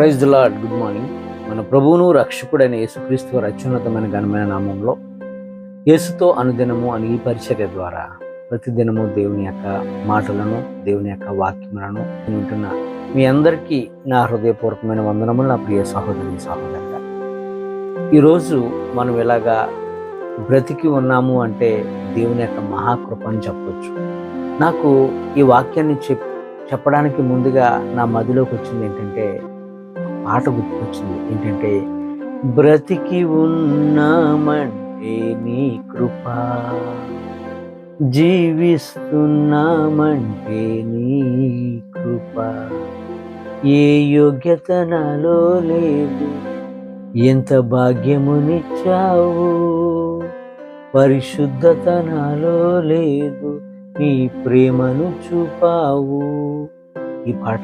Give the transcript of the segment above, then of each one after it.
Praise the lord good morning మన ప్రభువును రక్షకుడైన యేసుక్రీస్తు అత్యున్నతమైన ఘనమైన నామంలో యేసుతో అనుదినము అని ఈ పరిచర్య ద్వారా ప్రతిదినము దేవుని యొక్క మాటలను దేవుని యొక్క వాక్యములను వింటున్న మీ అందరికీ నా హృదయపూర్వకమైన వందనములు నా ప్రియ సహోదరి సహోదరుగా ఈరోజు మనం ఇలాగా బ్రతికి ఉన్నాము అంటే దేవుని యొక్క మహాకృప అని చెప్పవచ్చు నాకు ఈ వాక్యాన్ని చెప్ చెప్పడానికి ముందుగా నా మదిలోకి వచ్చింది ఏంటంటే పాట గుర్తుకొచ్చింది. ఏంటంటే బ్రతికి ఉన్నామంటే నీ కృప జీవిస్తున్నామంటే నీ కృప ఏ యోగ్యత నాలో లేదు ఎంత భాగ్యమునిచ్చావు పరిశుద్ధత నాలో లేదు నీ ప్రేమను చూపావు. ఈ పాట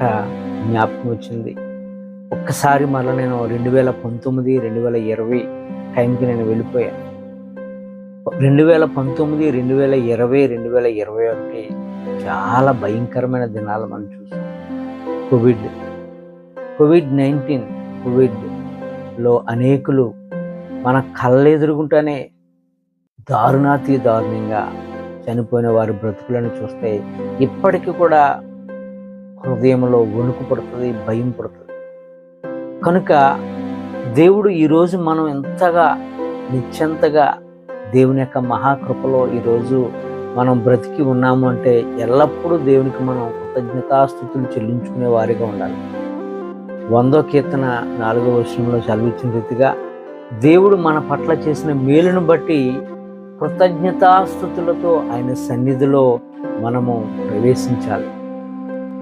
జ్ఞాపకం వచ్చింది. ఒక్కసారి మళ్ళీ నేను రెండు వేల పంతొమ్మిది రెండు వేల ఇరవై టైంకి నేను వెళ్ళిపోయాను రెండు వేల పంతొమ్మిది రెండు వేల ఇరవై రెండు వేల ఇరవై ఒకటి చాలా భయంకరమైన దినాలు మనం చూసాం. కోవిడ్ కోవిడ్ నైన్టీన్ కోవిడ్లో అనేకులు మన కళ్ళెదురుగుంటానే దారుణాతి దారుణంగా చనిపోయిన వారి బ్రతుకులను చూస్తే ఇప్పటికీ కూడా హృదయంలో వణుకు పడుతుంది భయం పడుతుంది. కనుక దేవుడు ఈరోజు మనం ఎంతగా నిత్యంతగా దేవుని యొక్క మహాకృపలో ఈరోజు మనం బ్రతికి ఉన్నాము అంటే ఎల్లప్పుడూ దేవునికి మనం కృతజ్ఞతాస్థుతులు చెల్లించుకునే వారిగా ఉండాలి. వందో కీర్తన నాలుగో వర్షంలో చదివించిన రీతిగా దేవుడు మన పట్ల చేసిన మేలును బట్టి కృతజ్ఞతాస్థుతులతో ఆయన సన్నిధిలో మనము ప్రవేశించాలి.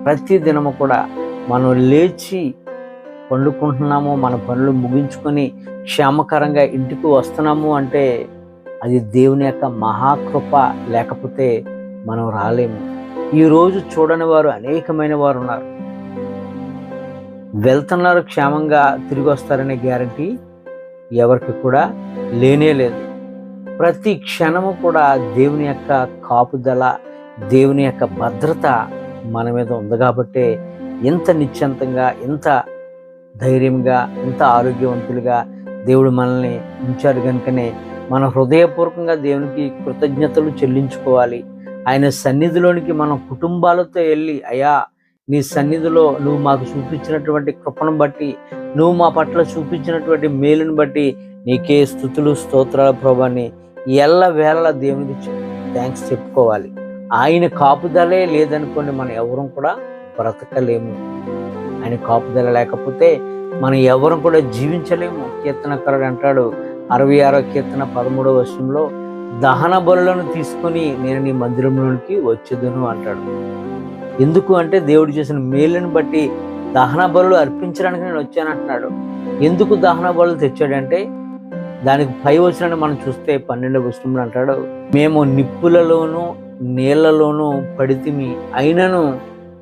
ప్రతి దినము కూడా మనం లేచి పండుకుంటున్నాము మన పనులు ముగించుకొని క్షేమకరంగా ఇంటికి వస్తున్నాము అంటే అది దేవుని యొక్క మహాకృప లేకపోతే మనం రాలేము. ఈరోజు చూడని వారు అనేకమైన వారు ఉన్నారు. వెళ్తున్నారు క్షేమంగా తిరిగి వస్తారనే గ్యారంటీ ఎవరికి కూడా లేనే లేదు. ప్రతి క్షణము కూడా దేవుని యొక్క కాపుదల దేవుని యొక్క భద్రత మన మీద ఉంది కాబట్టే ఇంత నిశ్చంతంగా ఇంత ధైర్యంగా ఇంత ఆరోగ్యవంతులుగా దేవుడు మనల్ని ఉంచారు కనుకనే మన హృదయపూర్వకంగా దేవునికి కృతజ్ఞతలు చెల్లించుకోవాలి. ఆయన సన్నిధిలోనికి మనం కుటుంబాలతో వెళ్ళి అయా నీ సన్నిధిలో నువ్వు మాకు చూపించినటువంటి కృపను బట్టి నువ్వు మా పట్ల చూపించినటువంటి మేలును బట్టి నీకే స్థుతులు స్తోత్రాల ప్రభాని ఎల్ల వేళ దేవునికి థ్యాంక్స్ చెప్పుకోవాలి. ఆయన కాపుదలే లేదనుకోండి మనం ఎవరూ కూడా బ్రతకలేము. ఆయన కాపుదల లేకపోతే మనం ఎవరు కూడా జీవించలేము. కీర్తనకారుడు అంటాడు అరవై ఆరో కీర్తన పదమూడవ వర్షంలో దహన బలులను తీసుకొని నేను నీ మందిరంలోనికి వచ్చేదును అంటాడు. ఎందుకు అంటే దేవుడు చేసిన మేలుని బట్టి దహన బలు అర్పించడానికి నేను వచ్చానంటున్నాడు ఎందుకు దహన బలు తెచ్చాడంటే దానికి పై వచ్చిన మనం చూస్తే పన్నెండవ వచనంలో అంటాడు మేము నిప్పులలోనూ నీళ్ళలోనూ పడితిమి అయినను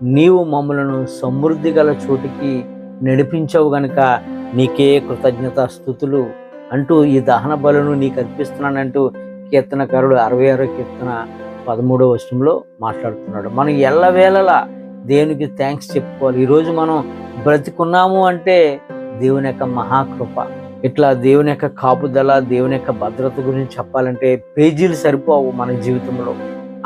నీవు మమ్మలను సమృద్ధి గల చోటికి నడిపించవు గనుక నీకే కృతజ్ఞత స్థుతులు అంటూ ఈ దహన బలును నీకు అర్పిస్తున్నానంటూ కీర్తనకారుడు అరవై ఆరో కీర్తన పదమూడవ వర్షంలో మాట్లాడుతున్నాడు. మనం ఎల్లవేళలా దేవునికి థ్యాంక్స్ చెప్పుకోవాలి. ఈరోజు మనం బ్రతికున్నాము అంటే దేవుని యొక్క మహాకృప. ఇట్లా దేవుని యొక్క కాపుదల దేవుని యొక్క భద్రత గురించి చెప్పాలంటే పేజీలు సరిపోవు మన జీవితంలో.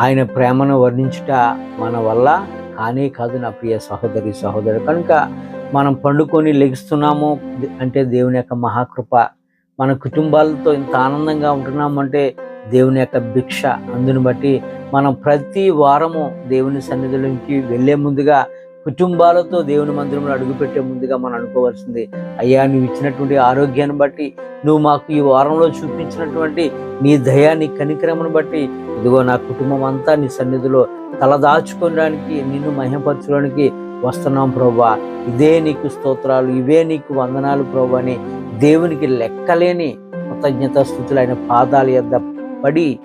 ఆయన ప్రేమను వర్ణించుట మన వల్ల కానే కాదు నా ప్రియ సహోదరి సహోదరు. కనుక మనం పండుకొని లెగిస్తున్నాము అంటే దేవుని యొక్క మహాకృప మన కుటుంబాలతో ఇంత ఆనందంగా ఉంటున్నాము అంటే దేవుని యొక్క భిక్ష. అందుని బట్టి మనం ప్రతి వారము దేవుని సన్నిధిలోకి వెళ్ళే ముందుగా కుటుంబాలతో దేవుని మందిరంలో అడుగుపెట్టే ముందుగా మనం అనుకోవాల్సింది అయ్యా నువ్వు ఇచ్చినటువంటి ఆరోగ్యాన్ని బట్టి నువ్వు మాకు ఈ వారంలో చూపించినటువంటి నీ దయా నీ కనికరమును బట్టి ఇదిగో నా కుటుంబం అంతా నీ సన్నిధిలో తలదాచుకోవడానికి నిన్ను మహిమపరచడానికి వస్తున్నాం ప్రభా. ఇదే నీకు స్తోత్రాలు ఇవే నీకు వందనాలు ప్రభా. అని దేవునికి లెక్కలేని కృతజ్ఞత స్థుతులు ఆయన పాదాల యొద్ద పడి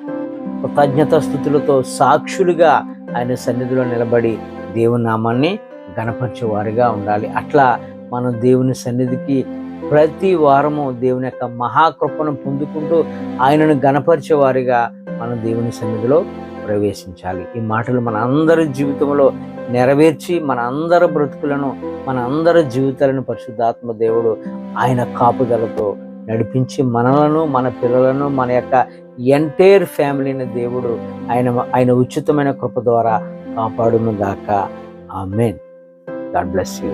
కృతజ్ఞత స్థుతులతో సాక్షులుగా ఆయన సన్నిధిలో నిలబడి దేవుని నామాన్ని గణపరిచేవారిగా ఉండాలి. అట్లా మనం దేవుని సన్నిధికి ప్రతి వారము దేవుని యొక్క మహాకృపను పొందుకుంటూ ఆయనను గణపరిచేవారిగా మనం దేవుని సన్నిధిలో ప్రవేశించాలి. ఈ మాటలు మన అందరి జీవితంలో నెరవేర్చి మన అందరి బ్రతుకులను మన అందరి జీవితాలను పరిశుద్ధాత్మ దేవుడు ఆయన కాపుదలతో నడిపించి మనలను మన పిల్లలను మన యొక్క ఎంటైర్ ఫ్యామిలీని దేవుడు ఆయన ఆయన ఉచితమైన కృప ద్వారా కాపాడును దాకా ఆ మెయిన్ గాడ్ బ్లెస్ యూ.